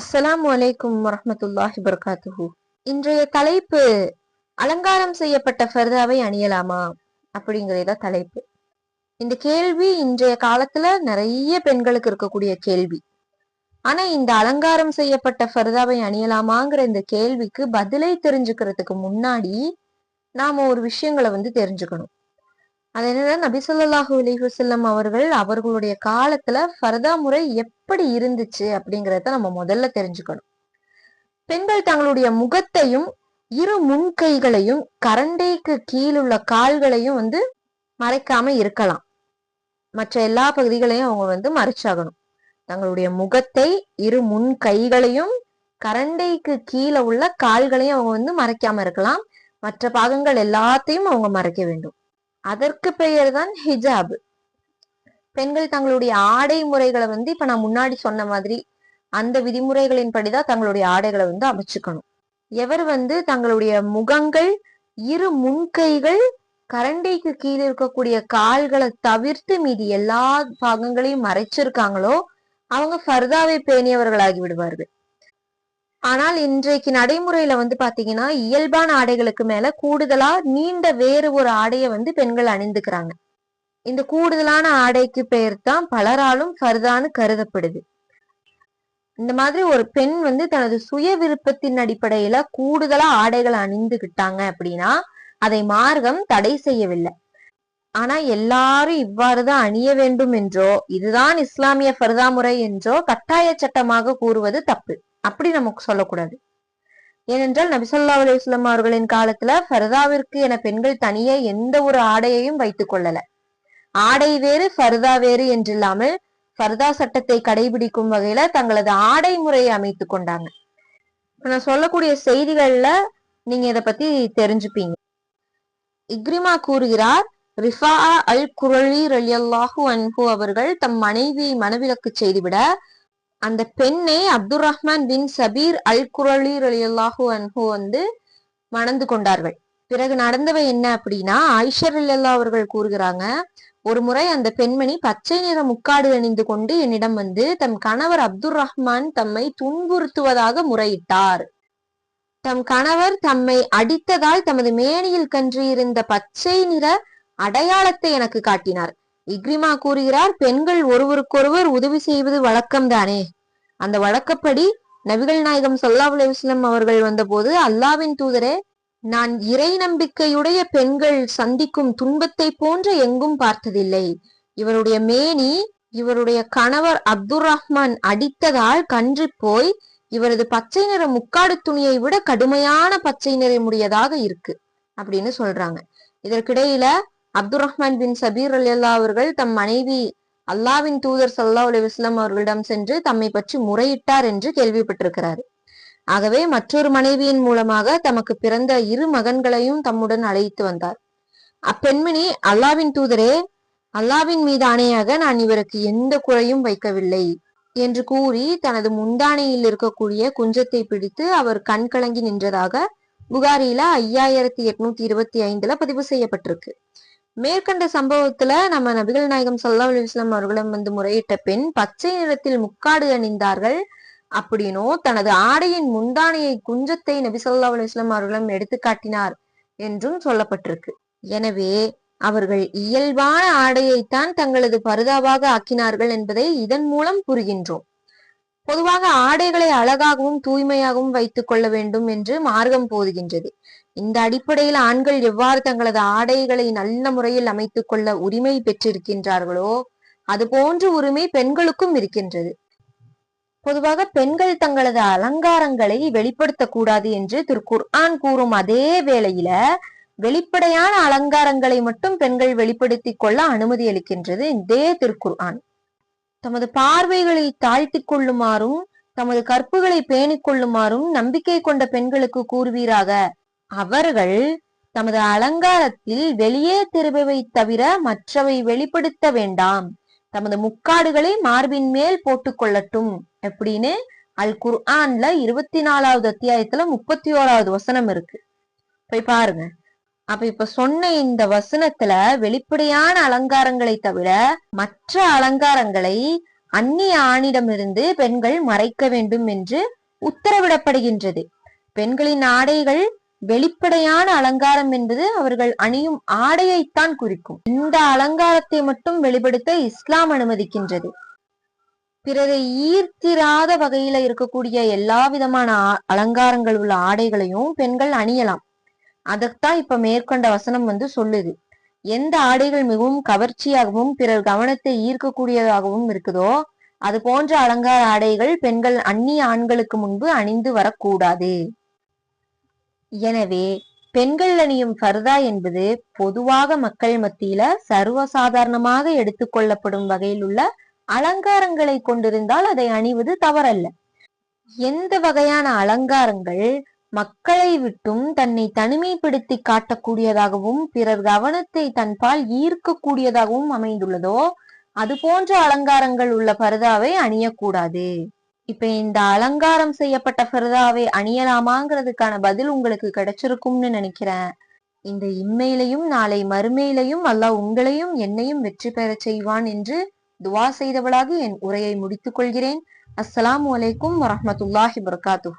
அஸ்லாம் அலைக்கும் வரமத்துல்லாஹி வபரகாத்துஹு. இன்றைய தலைப்பு அலங்காரம் செய்யப்பட்ட ஃபர்தாவை அணியலாமா? அப்படிங்கறத தலைப்பு. இந்த கேள்வி இன்றைய காலத்துல நிறைய பெண்களுக்கு இருக்கக்கூடிய கேள்வி. ஆனா இந்த அலங்காரம் செய்யப்பட்ட ஃபர்தாவை அணியலாமாங்கிற இந்த கேள்விக்கு பதிலை தெரிஞ்சுக்கிறதுக்கு முன்னாடி நாம ஒரு விஷயங்களை வந்து தெரிஞ்சுக்கணும். அது என்னன்னா நபி அலிஹுசல்லம் அவர்கள் அவர்களுடைய காலத்துல ஃபர்தா முறை எப்படி இருந்துச்சு அப்படிங்கறத நம்ம முதல்ல தெரிஞ்சுக்கணும். பெண்கள் தங்களுடைய முகத்தையும் இரு முன்கைகளையும் கரண்டைக்கு கீழுள்ள கால்களையும் வந்து மறைக்காம இருக்கலாம். மற்ற எல்லா பகுதிகளையும் அவங்க வந்து மறைச்சாகணும். தங்களுடைய முகத்தை இரு முன் கைகளையும் கரண்டைக்கு கீழே உள்ள கால்களையும் அவங்க வந்து மறைக்காம இருக்கலாம். மற்ற பாகங்கள் எல்லாத்தையும் அவங்க மறைக்க வேண்டும். அதற்கு பெயர் தான் ஹிஜாப். பெண்கள் தங்களுடைய ஆடை முறைகளை வந்து இப்ப நான் முன்னாடி சொன்ன மாதிரி அந்த விதிமுறைகளின் படிதான் தங்களுடைய ஆடைகளை வந்து அமைச்சுக்கணும். எவர் வந்து தங்களுடைய முகங்கள் இரு முன்கைகள் கரண்டைக்கு கீழே இருக்கக்கூடிய கால்களை தவிர்த்து மீதி எல்லா பாகங்களையும் மறைச்சிருக்காங்களோ அவங்க ஃபர்தாவை பேணியவர்களாகி விடுவார்கள். ஆனால் இன்றைக்கு நடைமுறையில வந்து பாத்தீங்கன்னா இயல்பான ஆடைகளுக்கு மேல கூடுதலா நீண்ட வேறு ஒரு ஆடையை வந்து பெண்கள் அணிந்துக்கிறாங்க. இந்த கூடுதலான ஆடைக்கு பெயர் தான் பலராலும் ஃபர்தான்னு கருதப்படுது. இந்த மாதிரி ஒரு பெண் வந்து தனது சுய விருப்பத்தின் அடிப்படையில கூடுதலா ஆடைகளை அணிந்துகிட்டாங்க அப்படின்னா அதை மார்க்கம் தடை செய்யவில்லை. ஆனா எல்லாரும் இவ்வாறுதான் அணிய வேண்டும் என்றோ இதுதான் இஸ்லாமிய ஃபர்தா முறை என்றோ கட்டாய சட்டமாக கூறுவது தப்பு. அப்படி நமக்கு சொல்லக்கூடாது. ஏனென்றால் நபிசல்லா அலுவலாம் அவர்களின் காலத்துல ஃபர்தாவிற்கு என பெண்கள் தனியே எந்த ஒரு ஆடையையும் வைத்துக் கொள்ளல. ஆடை வேறு ஃபர்தா வேறு என்றில்லாமல் ஃபர்தா சட்டத்தை கடைபிடிக்கும் வகையில தங்களது ஆடை முறையை அமைத்துக் கொண்டாங்க. இப்ப நான் சொல்லக்கூடிய செய்திகள்ல நீங்க இதை பத்தி தெரிஞ்சுப்பீங்க. இக்ரிமா கூறுகிறார் ரிஃபா அல் குரலி ரலியல்லாஹு அன்பு அவர்கள் தம் மனைவியை மனவிலக்கு செய்துவிட அந்த பெண்ணை அப்துல் ரஹ்மான் பின் சபீர் அல் குரலி ரலியல்லாஹு அன்பு வந்து மணந்து கொண்டார்கள். பிறகு நடந்தவை என்ன அப்படின்னா ஐஷர் இல்லல்லா அவர்கள் கூறுகிறாங்க ஒரு முறை அந்த பெண்மணி பச்சை நிற முக்காடு அணிந்து கொண்டு என்னிடம் வந்து தம் கணவர் அப்துல் ரஹ்மான் தம்மை துன்புறுத்துவதாக முறையிட்டார். தம் கணவர் தம்மை அடித்ததால் தமது மேனியில் கன்றியிருந்த பச்சை நிற அடையாளத்தை எனக்கு காட்டினார். இக்ரிமா கூறுகிறார் பெண்கள் ஒருவருக்கொருவர் உதவி செய்வது வழக்கம்தானே அந்த வழக்கப்படி நபிகள் நாயகம் சல்லா அலுவலம் அவர்கள் வந்தபோது அல்லாவின் தூதரே நான் இறை நம்பிக்கையுடைய பெண்கள் சந்திக்கும் துன்பத்தை போன்ற எங்கும் பார்த்ததில்லை. இவருடைய மேனி இவருடைய கணவர் அப்துல் ரஹ்மான் அடித்ததால் கன்று போய் இவரது பச்சை நிற முக்காடு துணியை விட கடுமையான பச்சை நிறமுடையதாக இருக்கு. அப்படின்னு சொல்றாங்க. இதற்கிடையில அப்துல் ரஹ்மான் பின் சபீர் அலியல்லா அவர்கள் தம் மனைவி அல்லாவின் தூதர் சல்லா அலுவலாம் அவர்களிடம் சென்று தம்மை பற்றி முறையிட்டார் என்று கேள்விப்பட்டிருக்கிறார். ஆகவே மற்றொரு மனைவியின் மூலமாக தமக்கு பிறந்த இரு மகன்களையும் தம்முடன் அழைத்து வந்தார். அப்பெண்மணி அல்லாவின் தூதரே அல்லாவின் மீது ஆணையாக நான் இவருக்கு எந்த குறையும் வைக்கவில்லை என்று கூறி தனது முந்தானையில் இருக்கக்கூடிய குஞ்சத்தை பிடித்து அவர் கண் கலங்கி நின்றதாக புகாரில ஐயாயிரத்தி எட்நூத்தி இருபத்தி ஐந்துல பதிவு செய்யப்பட்டிருக்கு. மேற்கண்ட சம்பவத்துல நம்ம நபிகள் நாயகம் சல்லா அலுவலாம் வந்து முறையிட்ட பெண் பச்சை நிறத்தில் முக்காடு அணிந்தார்கள் அப்படின்னோ தனது ஆடையின் முந்தானையை குஞ்சத்தை நபி சொல்லா அலுவலாம் அவர்களும் எடுத்து காட்டினார் என்றும் சொல்லப்பட்டிருக்கு. எனவே அவர்கள் இயல்பான ஆடையைத்தான் தங்களது பருதாவாக ஆக்கினார்கள் என்பதை இதன் மூலம் புரிகின்றோம். பொதுவாக ஆடைகளை அழகாகவும் தூய்மையாகவும் வைத்துக் கொள்ள வேண்டும் என்று மார்க்கம் போதுகின்றது. இந்த அடிப்படையில் ஆண்கள் எவ்வாறு தங்களது ஆடைகளை நல்ல முறையில் அமைத்துக் கொள்ள உரிமை பெற்றிருக்கின்றார்களோ அதுபோன்ற உரிமை பெண்களுக்கும் இருக்கின்றது. பொதுவாக பெண்கள் தங்களது அலங்காரங்களை வெளிப்படுத்தக்கூடாது என்று திரு ஆண் கூறும் அதே வேளையில வெளிப்படையான அலங்காரங்களை மட்டும் பெண்கள் வெளிப்படுத்திக் கொள்ள அனுமதி அளிக்கின்றது இதே திருக்குர்ஆன் தமது பார்வைகளை தாழ்த்திக் கொள்ளுமாறும் தமது கற்புகளை பேணிக் கொள்ளுமாறும் நம்பிக்கை கொண்ட பெண்களுக்கு கூறுவீராக அவர்கள் தமது அலங்காரத்தில் வெளியே திருபவை தவிர மற்றவை வெளிப்படுத்த வேண்டாம். தமது முக்காடுகளை மார்பின் மேல் போட்டுக்கொள்ளட்டும் அப்படின்னு அல் குர்ஆன்ல இருபத்தி நாலாவது அத்தியாயத்துல முப்பத்தி ஓராவது வசனம் இருக்கு. போய் பாருங்க. அப்ப இப்ப சொன்ன இந்த வசனத்துல வெளிப்படையான அலங்காரங்களை தவிர மற்ற அலங்காரங்களை அந்நிய ஆணிடமிருந்து பெண்கள் மறைக்க வேண்டும் என்று உத்தரவிடப்படுகின்றது. பெண்களின் ஆடைகள் வெளிப்படையான அலங்காரம் என்பது அவர்கள் அணியும் ஆடையைத்தான் குறிக்கும். இந்த அலங்காரத்தை மட்டும் வெளிப்படுத்த இஸ்லாம் அனுமதிக்கின்றது. பிறரை ஈர்த்திராத வகையில இருக்கக்கூடிய எல்லா விதமான அலங்காரங்கள் உள்ள ஆடைகளையும் பெண்கள் அணியலாம். அதத்தான் இப்ப மேற்கொண்ட வசனம் வந்து சொல்லுது. எந்த ஆடைகள் மிகவும் கவர்ச்சியாகவும் பிறர் கவனத்தை ஈர்க்கக்கூடியதாகவும் இருக்குதோ அது போன்ற அலங்கார ஆடைகள் பெண்கள் அந்நிய ஆண்களுக்கு முன்பு அணிந்து வரக்கூடாது. எனவே பெண்கள் அணியும் ஃபர்தா என்பது பொதுவாக மக்கள் மத்தியில சர்வசாதாரணமாக எடுத்துக்கொள்ளப்படும் வகையில் உள்ள அலங்காரங்களை கொண்டிருந்தால் அதை அணிவது தவறல்ல. எந்த வகையான அலங்காரங்கள் மக்களை விட்டும் தன்னை தனிமைப்படுத்தி காட்டக்கூடியதாகவும் பிறர் கவனத்தை தன்பால் ஈர்க்கக்கூடியதாகவும் அமைந்துள்ளதோ அது போன்ற அலங்காரங்கள் உள்ள பரதாவை அணியக்கூடாது. இப்ப இந்த அலங்காரம் செய்யப்பட்ட ஃபர்தாவை அணியலாமாங்கிறதுக்கான பதில் உங்களுக்கு கிடைச்சிருக்கும்னு நினைக்கிறேன். இந்த இம்மையிலையும் நாளை மறுமையிலையும் அல்லாஹ் உங்களையும் என்னையும் வெற்றி பெறச் செய்வான் என்று துவா செய்தவளாக என் உரையை முடித்துக் கொள்கிறேன். அஸ்லாம் வலைக்கும் வரமத்துல்லாஹி பர்காத்து